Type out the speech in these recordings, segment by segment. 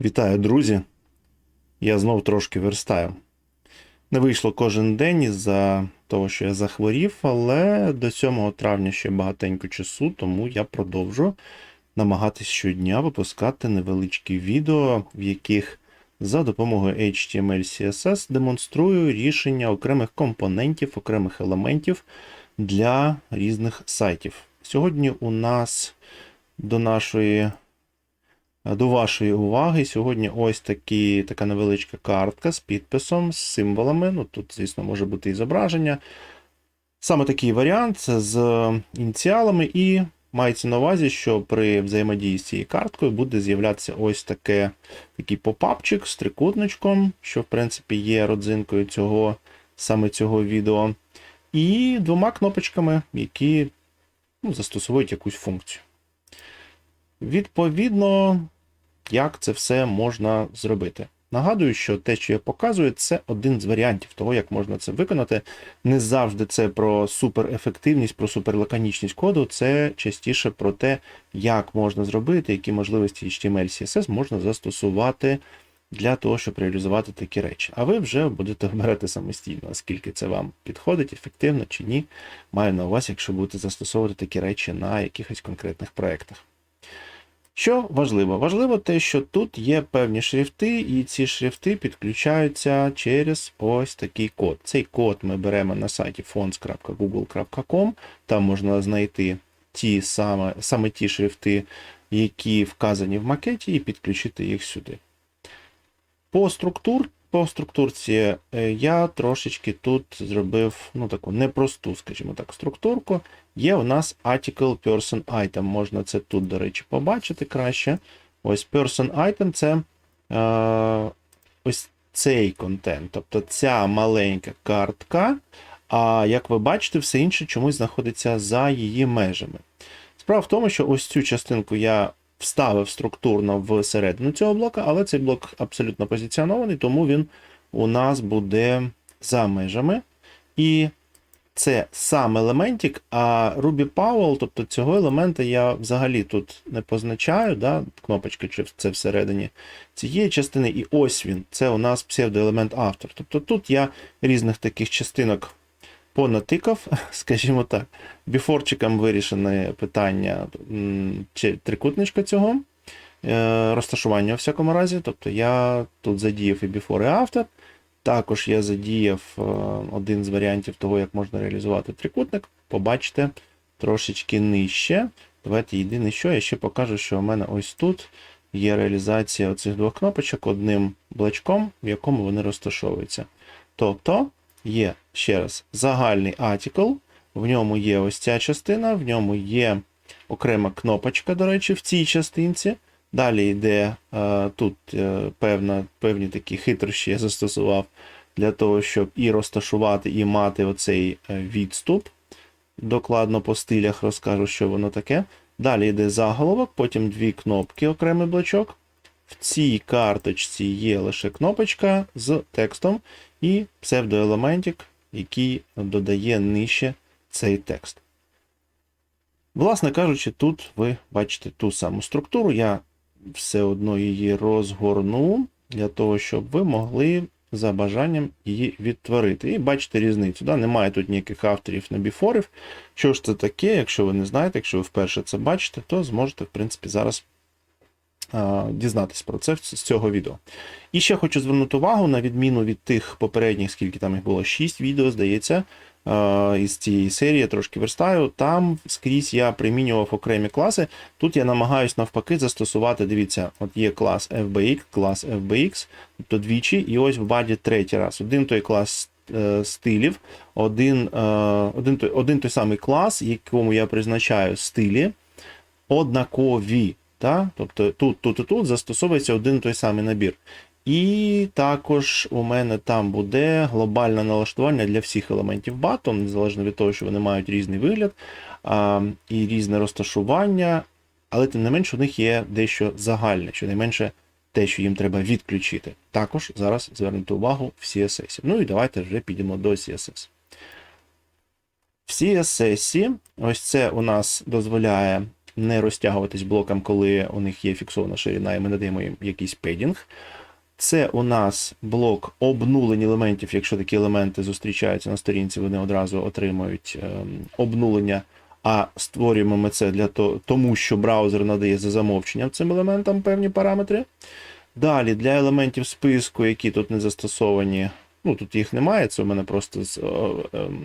Вітаю, друзі! Я знов трошки верстаю. Не вийшло кожен день із-за того, що я захворів, але до 7 травня ще багатенько часу, тому я продовжу намагатись щодня випускати невеличкі відео, в яких за допомогою HTML CSS демонструю рішення окремих компонентів, окремих елементів для різних сайтів. Сьогодні у нас до нашої до вашої уваги сьогодні ось такі, така невеличка картка з підписом, з символами. Ну, Тут, звісно, може бути і зображення. Саме такий варіант з ініціалами, і мається на увазі, що при взаємодії з цією карткою буде з'являтися ось таке, такий попапчик з трикутничком, що, в принципі, є родзинкою цього, саме цього відео. І двома кнопочками, які ну, застосовують якусь функцію. Відповідно, як це все можна зробити. Нагадую, що те, що я показую, це один з варіантів того, як можна це виконати. Не завжди це про суперефективність, про суперлаконічність коду, це частіше про те, як можна зробити, які можливості HTML, CSS можна застосувати для того, щоб реалізувати такі речі. А ви вже будете обирати самостійно, наскільки це вам підходить, ефективно чи ні. Маю на увазі, якщо будете застосовувати такі речі на якихось конкретних проєктах. Що важливо? Важливо те, що тут є певні шрифти, і ці шрифти підключаються через ось такий код. Цей код ми беремо на сайті fonts.google.com, там можна знайти ті саме, саме ті шрифти, які вказані в макеті, і підключити їх сюди. По структур, по структурці е, я трошечки тут зробив ну, таку непросту, скажімо так, структурку. Є у нас article person item. Можна це тут, до речі, побачити краще. Ось person item це е, ось цей контент, тобто ця маленька картка. А як ви бачите, все інше чомусь знаходиться за її межами. Справа в тому, що ось цю частинку я вставив структурно всередину цього блока, але цей блок абсолютно позиціонований, тому він у нас буде за межами. І це сам елементик, а Ruby Powell, тобто цього елемента я взагалі тут не позначаю, да, кнопочка чи це всередині цієї частини, і ось він. Це у нас псевдоелемент автор. Тобто тут я різних таких частинок понатикав, скажімо так, біфорчиком вирішене питання чи трикутничка цього е, розташування у всякому разі. Тобто я тут задіяв і before, і after. Також я задіяв е, один з варіантів того, як можна реалізувати трикутник. Побачите трошечки нижче. Давайте єдине, що я ще покажу, що у мене ось тут є реалізація оцих двох кнопочок одним блочком, в якому вони розташовуються. Тобто є ще раз загальний article, в ньому є ось ця частина, в ньому є окрема кнопочка, до речі, в цій частинці. Далі йде е, тут е, певна, певні такі хитрощі я застосував для того, щоб і розташувати, і мати оцей е, відступ. Докладно по стилях розкажу, що воно таке. Далі йде заголовок, потім дві кнопки, окремий блочок. В цій карточці є лише кнопочка з текстом і псевдоелементик, який додає нижче цей текст. Власне кажучи, тут ви бачите ту саму структуру. Я все одно її розгорну для того, щоб ви могли за бажанням її відтворити. І бачите різницю. Да? Немає тут ніяких авторів на біфорів. Що ж це таке, якщо ви не знаєте, якщо ви вперше це бачите, то зможете, в принципі, зараз дізнатись про це з цього відео. І ще хочу звернути увагу, на відміну від тих попередніх, скільки там їх було, 6 відео, здається, із цієї серії я трошки верстаю. Там скрізь я примінював окремі класи. Тут я намагаюся навпаки застосувати. Дивіться, от є клас FBX, клас FBX, тобто двічі, і ось в баді третій раз. Один той клас е, стилів, один, е, один, один той самий клас, якому я призначаю стилі, однакові. Та? Тобто тут, тут і тут застосовується один той самий набір. І також у мене там буде глобальне налаштування для всіх елементів бату, незалежно від того, що вони мають різний вигляд а, і різне розташування, але тим не менш у них є дещо загальне, щонайменше те, що їм треба відключити. Також зараз звернути увагу в CSS. Ну і давайте вже підемо до CSS. В CSS ось це у нас дозволяє не розтягуватись блокам, коли у них є фіксована ширина, і ми надаємо їм якийсь пейдінг. Це у нас блок обнулень елементів. Якщо такі елементи зустрічаються на сторінці, вони одразу отримують ем, обнулення. А створюємо ми це для того, тому що браузер надає за замовченням цим елементам певні параметри. Далі для елементів списку, які тут не застосовані, ну тут їх немає, це у мене просто ем,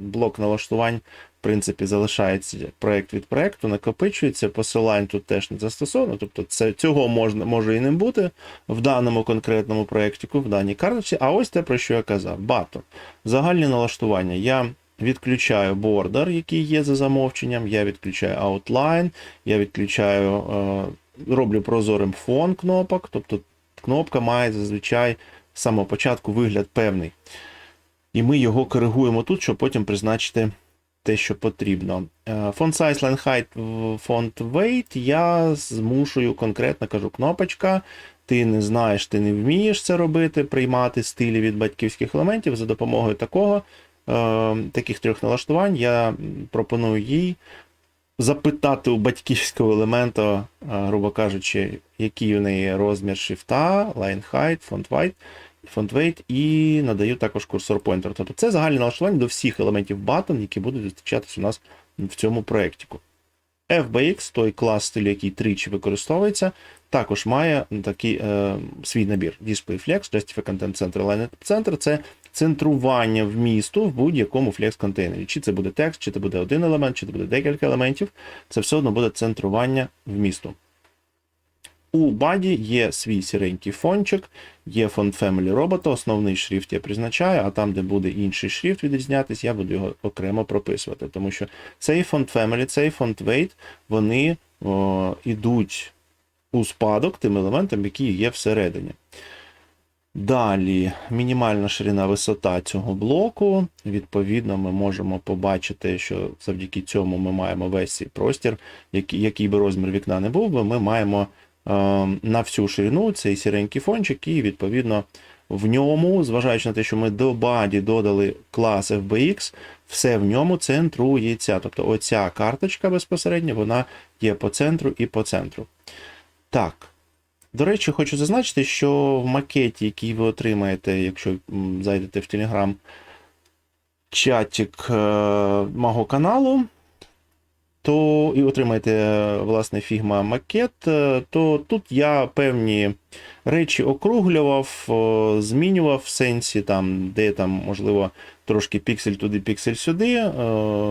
блок налаштувань, в принципі, залишається проект від проекту, накопичується, посилань тут теж не застосовано. Тобто це, цього можна, може і не бути в даному конкретному проєктику, в даній карточці. А ось те, про що я казав. Бато. Загальні налаштування. Я відключаю бордер, який є за замовченням, я відключаю outline, я відключаю, е, роблю прозорим фон кнопок, тобто кнопка має зазвичай з самого початку вигляд певний. І ми його коригуємо тут, щоб потім призначити те, що потрібно. Е, Font size, line height, font weight я змушую конкретно кажу кнопочка. Ти не знаєш, ти не вмієш це робити, приймати стилі від батьківських елементів за допомогою такого, е, таких трьох налаштувань. Я пропоную їй запитати у батьківського елемента, е, грубо кажучи, який у неї розмір шрифта, line height, font weight, weight, і надаю також курсор pointer. Тобто це загальне налаштування до всіх елементів button, які будуть зустрічатися у нас в цьому проєктіку. FBX, той клас стилю, який тричі використовується, також має такий е, свій набір Display Flex, Justify Content Center, Line Center. Це центрування вмісту в будь-якому флекс-контейнері. Чи це буде текст, чи це буде один елемент, чи це буде декілька елементів. Це все одно буде центрування вмісту. У баді є свій сіренький фончик, є фонд Family робота, основний шрифт я призначаю, а там, де буде інший шрифт відрізнятись, я буду його окремо прописувати. Тому що цей фонд Family, цей фонд Weight, вони о, ідуть у спадок тим елементам, які є всередині. Далі, мінімальна ширина висота цього блоку. Відповідно, ми можемо побачити, що завдяки цьому ми маємо весь цей простір, який, який би розмір вікна не був, би, ми маємо на всю ширину цей сіренький фончик, і відповідно в ньому, зважаючи на те, що ми до баді додали клас FBX, все в ньому центрується. Тобто оця карточка безпосередньо вона є по центру і по центру. Так. До речі, хочу зазначити, що в макеті, який ви отримаєте, якщо зайдете в Telegram чатик е, мого каналу, то і отримаєте е, власне фігма макет, е, то тут я певні речі округлював, змінював в сенсі, там, де там, можливо, трошки піксель туди, піксель сюди. е,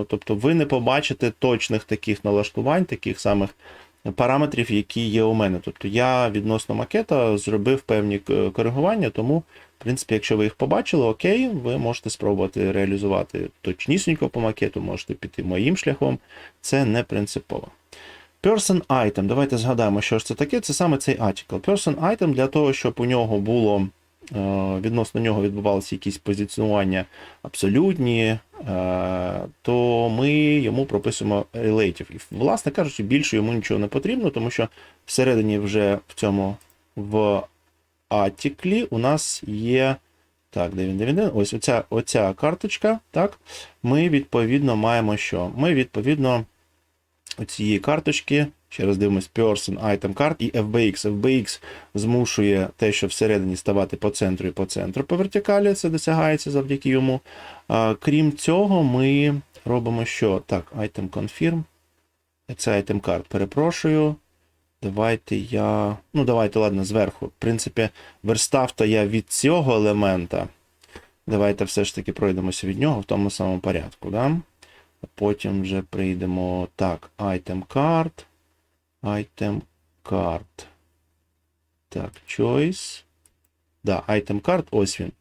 Тобто ви не побачите точних таких налаштувань, таких самих параметрів, які є у мене. Тобто я відносно макета зробив певні коригування, тому, в принципі, якщо ви їх побачили, окей, ви можете спробувати реалізувати точнісінько по макету, можете піти моїм шляхом, це не принципово. Person item. Давайте згадаємо, що ж це таке. Це саме цей article. Person item для того, щоб у нього було е, відносно нього відбувалися якісь позиціонування абсолютні, е, то ми йому прописуємо relative. І, власне кажучи, більше йому нічого не потрібно, тому що всередині вже в цьому в атіклі у нас є. Так, де він, де він, де він? Ось оця, оця карточка. Так, ми відповідно маємо що? Ми відповідно цієї карточки. Ще раз дивимось Person, Item Card і FBX. FBX змушує те, що всередині ставати по центру і по центру по вертикалі. Це досягається завдяки йому. А, крім цього, ми робимо що? Так, Item Confirm. Це Item Card. Перепрошую. Давайте я. Ну, давайте, ладно, зверху. В принципі, верстав-то я від цього елемента. Давайте все ж таки пройдемося від нього в тому самому порядку. Да? Потім вже прийдемо. Так, item card. Item card. Так, choice. Да, item card, ось він.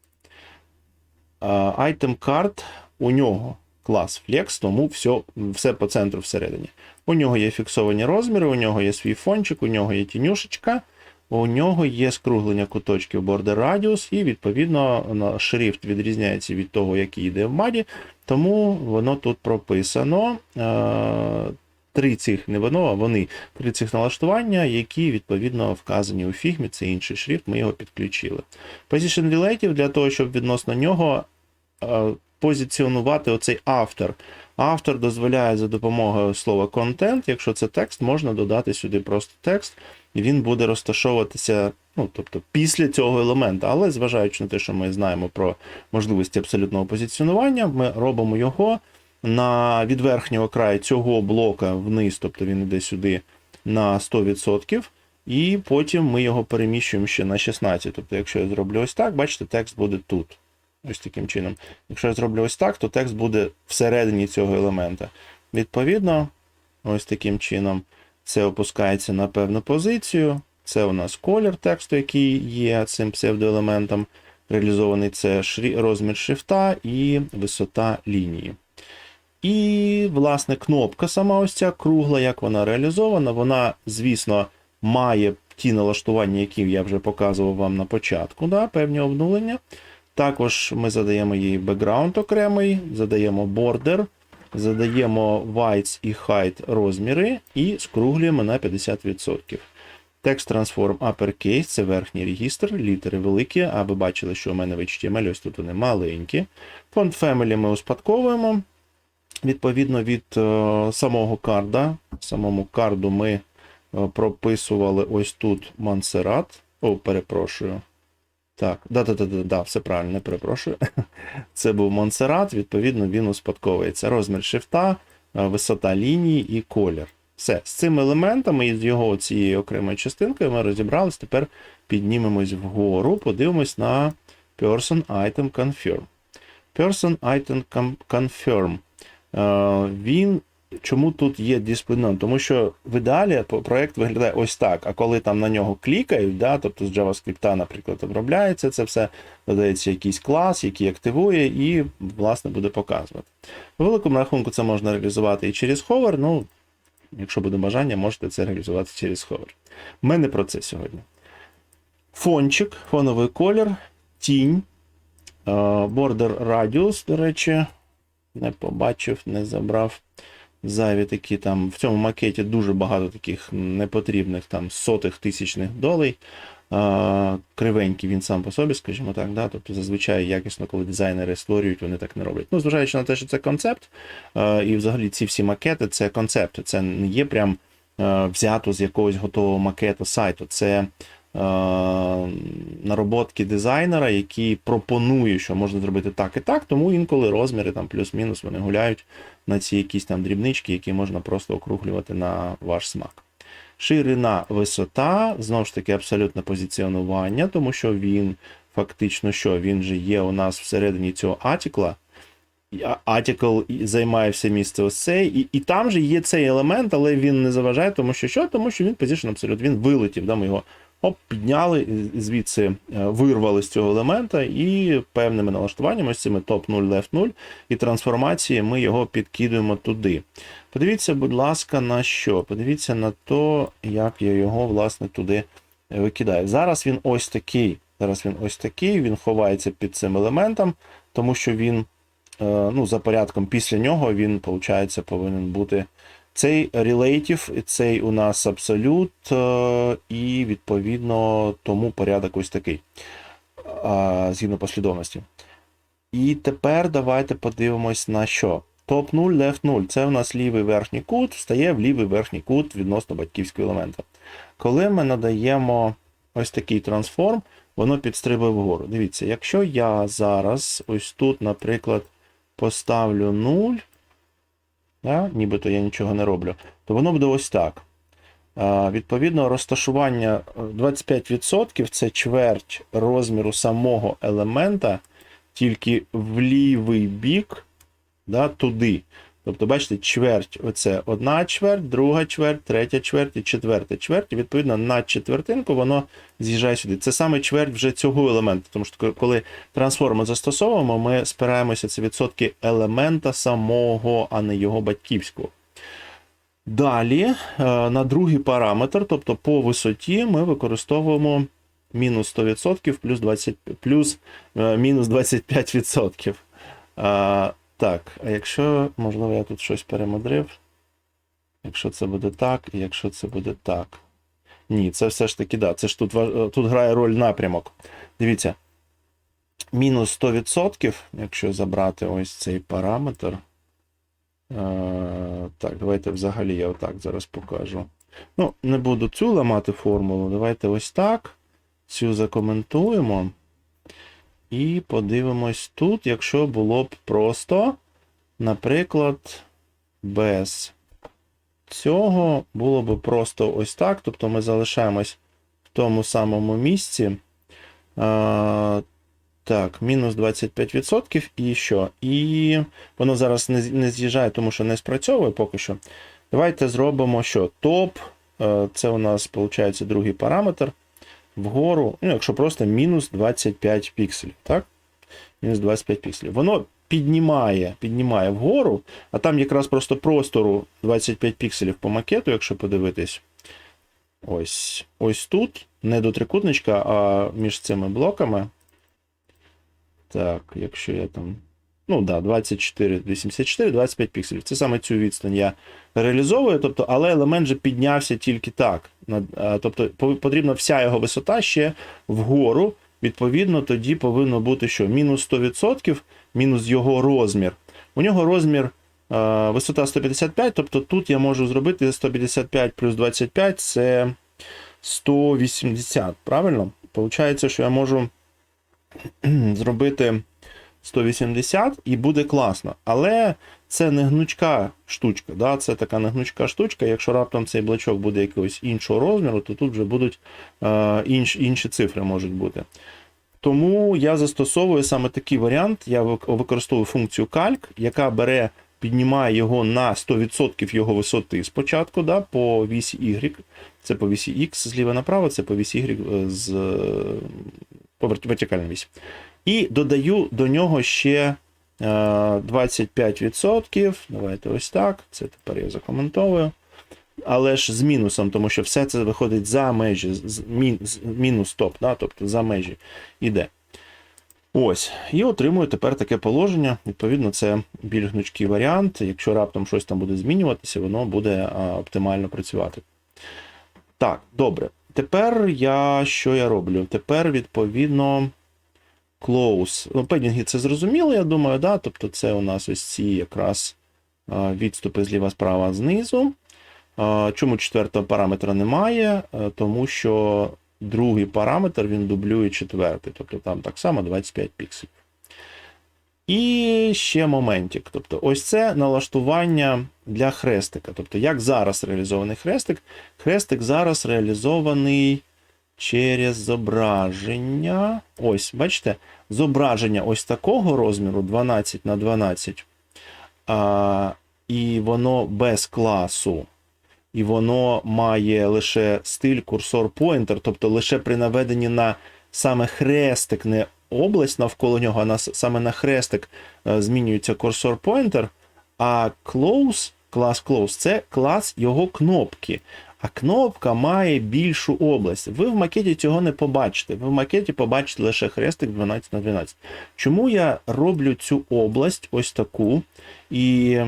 А, Item card, у нього клас Flex, тому все, все по центру всередині. У нього є фіксовані розміри, у нього є свій фончик, у нього є тінюшечка, у нього є скруглення куточків border radius, і відповідно шрифт відрізняється від того, який йде в маді, тому воно тут прописано. Е, Три цих не воно, а вони три цих налаштування, які відповідно вказані у фігмі, це інший шрифт, ми його підключили. Position Relative для того, щоб відносно нього е, позиціонувати оцей автор Автор дозволяє за допомогою слова контент, якщо це текст, можна додати сюди просто текст, і він буде розташовуватися, ну, тобто після цього елемента. Але зважаючи на те, що ми знаємо про можливості абсолютного позиціонування, ми робимо його на від верхнього краю цього блока вниз, тобто він йде сюди на 100%. І потім ми його переміщуємо ще на 16. Тобто, якщо я зроблю ось так, бачите, текст буде тут. Ось таким чином. Якщо я зроблю ось так, то текст буде всередині цього елемента. Відповідно, ось таким чином це опускається на певну позицію. Це у нас колір тексту, який є цим псевдоелементом. Реалізований це розмір шрифта і висота лінії. І, власне, кнопка сама ось ця кругла, як вона реалізована, вона, звісно, має ті налаштування, які я вже показував вам на початку, да, певні обнулення. Також ми задаємо їй бекграунд окремий, задаємо border, задаємо whites і height розміри і скруглюємо на 50%. Текст Transform Uppercase це верхній регістр, літери великі, а ви бачили, що у мене в HTML, ось тут вони маленькі. Font Family ми успадковуємо. Відповідно від е, самого карда. Самому карду ми е, прописували ось тут Монсеррат. О, перепрошую. Так, да-да-да, да, все правильно, перепрошую. Це був Монсеррат, відповідно, він успадковується. Розмір шрифта, е, висота лінії і колір. Все, з цими елементами і з його цією окремою частинкою ми розібрались. Тепер піднімемось вгору, подивимось на Person Item Confirm. Person Item Confirm. Е, Він чому тут є дисциплінарним? Тому що в ідеалі по- проект виглядає ось так. А коли там на нього клікають, да, тобто з JavaScript, наприклад, обробляється це все, додається якийсь клас, який активує, і, власне, буде показувати. У великому рахунку це можна реалізувати і через Hover, ну, якщо буде бажання, можете це реалізувати через Hover. Ми не про це сьогодні. Фончик, фоновий колір, тінь, border radius, до речі, не побачив, не забрав. Зайві такі там. В цьому макеті дуже багато таких непотрібних там сотих тисячних долей. Кривенький він сам по собі, скажімо так. Да? Тобто зазвичай якісно, коли дизайнери створюють, вони так не роблять. Ну, зважаючи на те, що це концепт, і взагалі ці всі макети це концепт. Це не є прям взято з якогось готового макету сайту. Це нароботки дизайнера, які пропонує, що можна зробити так і так, тому інколи розміри там плюс-мінус вони гуляють на ці якісь там дрібнички, які можна просто округлювати на ваш смак. Ширина, висота, знову ж таки, абсолютне позиціонування, тому що він фактично що він же є у нас всередині цього атікла. Атікл займає все місце ось цей, і, і там же є цей елемент, але він не заважає, тому що що? Тому що він position абсолютно, він вилетів. Да? Ми його оп, підняли, звідси е, вирвали з цього елемента, і певними налаштуваннями, з цими топ 0, left 0 і трансформації ми його підкидуємо туди. Подивіться, будь ласка, на що? Подивіться на то, як я його, власне, туди викидаю. Зараз він ось такий. Зараз він ось такий, він ховається під цим елементом, тому що він, е, ну, за порядком, після нього він, виходить, повинен бути цей relative, цей у нас абсолют, е, і відповідно тому порядок ось такий, е, згідно послідовності. І тепер давайте подивимось на що. Топ 0, left 0. Це у нас лівий верхній кут, встає в лівий верхній кут відносно батьківського елемента. Коли ми надаємо ось такий трансформ, воно підстрибує вгору. Дивіться, якщо я зараз ось тут, наприклад, поставлю 0, да, нібито я нічого не роблю, то воно буде ось так. Відповідно, розташування е, 25% це чверть розміру самого елемента, тільки в лівий бік да, туди. Тобто, бачите, чверть оце одна чверть, друга чверть, третя чверть і четверта чверть. І відповідно на четвертинку воно з'їжджає сюди. Це саме чверть вже цього елемента. Тому що коли трансформи застосовуємо, ми спираємося це відсотки елемента самого, а не його батьківського. Далі, е, на другий параметр, тобто по висоті, ми використовуємо мінус 100% плюс 20, плюс е, мінус 25%. Так, а якщо, можливо, я тут щось перемудрив. Якщо це буде так, і якщо це буде так. Ні, це все ж таки, да, це ж тут, тут грає роль напрямок. Дивіться. Мінус 100%, якщо забрати ось цей параметр. Е, так, давайте взагалі я отак зараз покажу. Ну, не буду цю ламати формулу. Давайте ось так. Цю закоментуємо. І подивимось тут, якщо було б просто, наприклад, без цього було б просто ось так. Тобто ми залишаємось в тому самому місці. А, так, мінус 25%. І що? І воно зараз не, не з'їжджає, тому що не спрацьовує поки що. Давайте зробимо що? Топ. е, Це у нас, виходить, другий параметр. Вгору, ну, якщо просто мінус 25 пікселів, так? Мінус 25 пікселів. Воно піднімає, піднімає вгору, а там якраз просто простору 25 пікселів по макету, якщо подивитись. Ось ось тут, не до трикутничка, а між цими блоками. Так, якщо я там. Ну, да, 24, 84, 25 пікселів. Це саме цю відстань я реалізовую, тобто, але елемент же піднявся тільки так. Тобто потрібна вся його висота ще вгору. Відповідно, тоді повинно бути що? Мінус 100%, мінус його розмір. У нього розмір е, висота 155, тобто тут я можу зробити 155 плюс 25 це 180. Правильно? Получається, що я можу зробити 180 і буде класно. Але це не гнучка штучка. Да? Це така не гнучка штучка. Якщо раптом цей блочок буде якогось іншого розміру, то тут вже будуть е, інш, інші цифри можуть бути. Тому я застосовую саме такий варіант. Я використовую функцію calc, яка бере, піднімає його на 100% його висоти спочатку, да, по вісі Y. Це по вісі X зліва направо, це по вісі Y з е, по верт- вертикальній вісі. І додаю до нього ще е, 25%. Давайте ось так. Це тепер я закоментовую. Але ж з мінусом, тому що все це виходить за межі, з- мін, з- мінус топ, да, тобто за межі іде. Ось. І отримую тепер таке положення. Відповідно, це більш гнучкий варіант. Якщо раптом щось там буде змінюватися, воно буде а, оптимально працювати. Так, добре. Тепер я що я роблю? Тепер, відповідно, close. Ну, педінги це зрозуміло, я думаю, да? тобто це у нас ось ці якраз відступи зліва справа знизу. Чому четвертого параметра немає? Тому що другий параметр він дублює четвертий, тобто там так само 25 пікселів. І ще моментик. Тобто, ось це налаштування для хрестика. Тобто, як зараз реалізований хрестик? Хрестик зараз реалізований через зображення. Ось, бачите, зображення ось такого розміру 12 на 12. А, і воно без класу. І воно має лише стиль курсор pointer, тобто лише при наведенні на саме хрестик, не область навколо нього, а саме на хрестик е, змінюється курсор pointer, а close, клас close це клас його кнопки. А кнопка має більшу область. Ви в макеті цього не побачите. Ви в макеті побачите лише хрестик 12 на 12. Чому я роблю цю область ось таку? І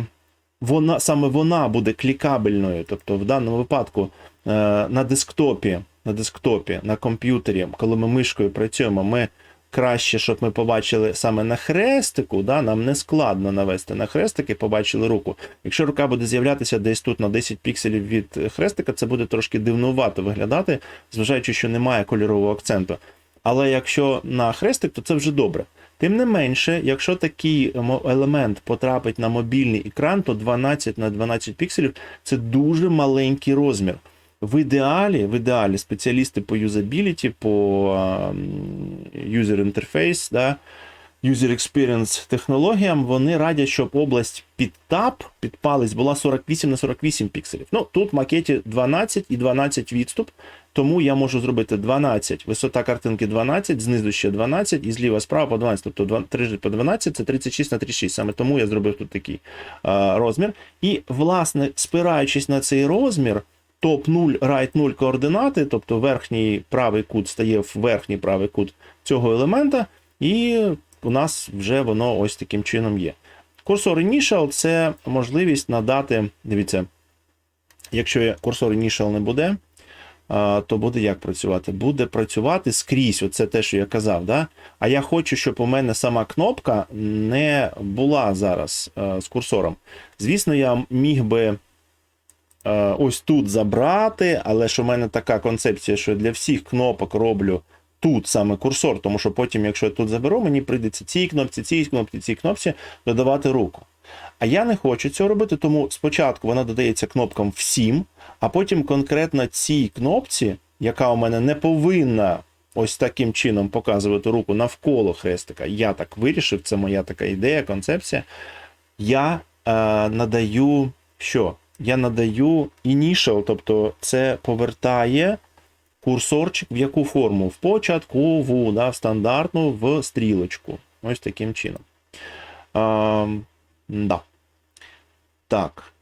вона саме вона буде клікабельною. Тобто, в даному випадку е, на десктопі, на десктопі, на комп'ютері, коли ми мишкою працюємо, ми краще, щоб ми побачили саме на хрестику, да, нам не складно навести на хрестик і побачили руку. Якщо рука буде з'являтися десь тут на 10 пікселів від хрестика, це буде трошки дивнувато виглядати, зважаючи, що немає кольорового акценту. Але якщо на хрестик, то це вже добре. Тим не менше, якщо такий елемент потрапить на мобільний екран, то 12 на 12 пікселів це дуже маленький розмір. В ідеалі, в ідеалі спеціалісти по юзабіліті, по а, м, user interface, да, user experience технологіям, вони радять, щоб область під тап, під палець була 48 на 48 пікселів. Ну, тут в макеті 12 і 12 відступ, тому я можу зробити 12, висота картинки 12, знизу ще 12 і зліва справа по 12. Тобто 2, 3 по 12 це 36 на 36. Саме тому я зробив тут такий а, розмір. І, власне, спираючись на цей розмір, топ 0, right 0 координати, тобто верхній правий кут стає в верхній правий кут цього елемента, і у нас вже воно ось таким чином є. Курсор Initial це можливість надати, дивіться, якщо курсор Initial не буде, то буде як працювати? Буде працювати скрізь, оце те, що я казав. Да? А я хочу, щоб у мене сама кнопка не була зараз е, з курсором. Звісно, я міг би ось тут забрати, але ж у мене така концепція, що для всіх кнопок роблю тут саме курсор, тому що потім, якщо я тут заберу, мені прийдеться цій кнопці, цій кнопці, цій кнопці додавати руку. А я не хочу цього робити, тому спочатку вона додається кнопкам всім, а потім конкретно цій кнопці, яка у мене не повинна ось таким чином показувати руку навколо хрестика. Я так вирішив, це моя така ідея, концепція. Я е, надаю що? Я надаю initial, тобто це повертає курсорчик в яку форму? В початкову, да, в стандартну, в стрілочку. Ось таким чином. А, да. Так.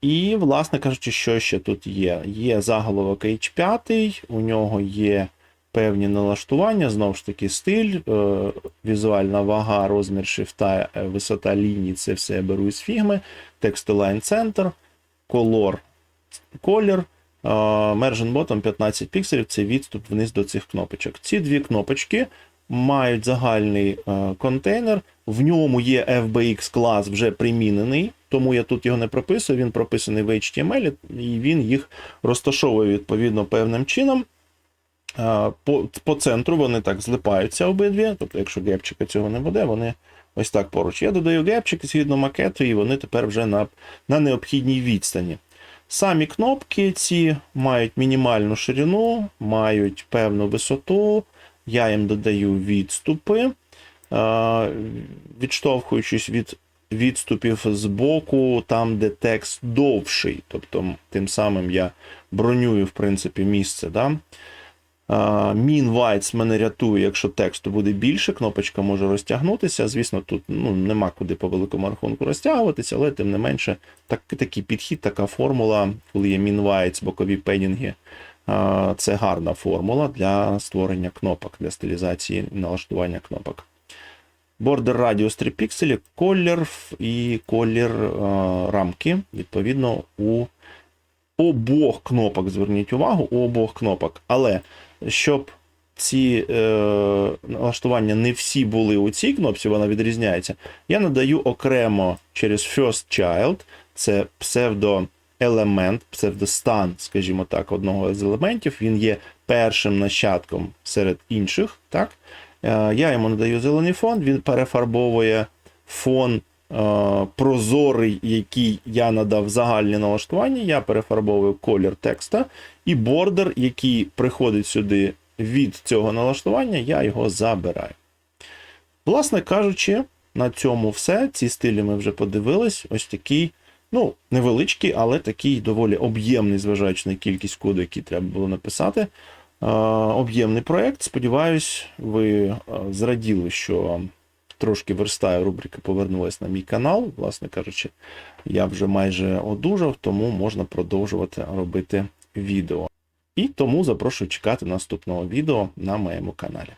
І, власне кажучи, що ще тут є? Є заголовок H5, у нього є певні налаштування, знову ж таки, стиль, е, візуальна вага, розмір шрифта, е, висота лінії це все я беру із фігми, текстолайн центр, колор, колір, е, Bottom 15 пікселів це відступ вниз до цих кнопочок. Ці дві кнопочки мають загальний е, контейнер, в ньому є FBX клас вже примінений, тому я тут його не прописую, він прописаний в HTML, і він їх розташовує відповідно певним чином. По, по центру вони так злипаються обидві, тобто, якщо гепчика цього не буде, вони ось так поруч. Я додаю гепчик згідно макету, і вони тепер вже на, на необхідній відстані. Самі кнопки ці мають мінімальну ширину, мають певну висоту. Я їм додаю відступи, відштовхуючись від відступів з боку, там, де текст довший. Тобто, тим самим я бронюю, в принципі, місце. Да? Whites мене рятує, якщо тексту буде більше, кнопочка може розтягнутися. Звісно, тут ну, нема куди по великому рахунку розтягуватися, але тим не менше так, такий підхід, така формула, коли є Whites, бокові пенінги, це гарна формула для створення кнопок, для стилізації налаштування кнопок. Border Radius 3 пікселі, колір і колір рамки, відповідно, у обох кнопок. Зверніть увагу, у обох кнопок. Але щоб ці е, налаштування не всі були у цій кнопці, вона відрізняється. Я надаю окремо через First Child, це псевдоелемент, псевдостан, скажімо так, одного з елементів. Він є першим нащадком серед інших. Так? Е, я йому надаю зелений фон, він перефарбовує фон. Е, Прозорий, який я надав загальні налаштування, я перефарбовую колір текста, і бордер, який приходить сюди від цього налаштування, я його забираю. Власне кажучи, на цьому все. Ці стилі ми вже подивились. Ось такий, ну, невеличкий, але такий доволі об'ємний, зважаючи на кількість коду, який треба було написати. Е, Об'ємний проєкт. Сподіваюсь, ви е, зраділи, що трошки верстаю рубрики повернулась на мій канал. Власне кажучи, я вже майже одужав, тому можна продовжувати робити відео. І тому запрошую чекати наступного відео на моєму каналі.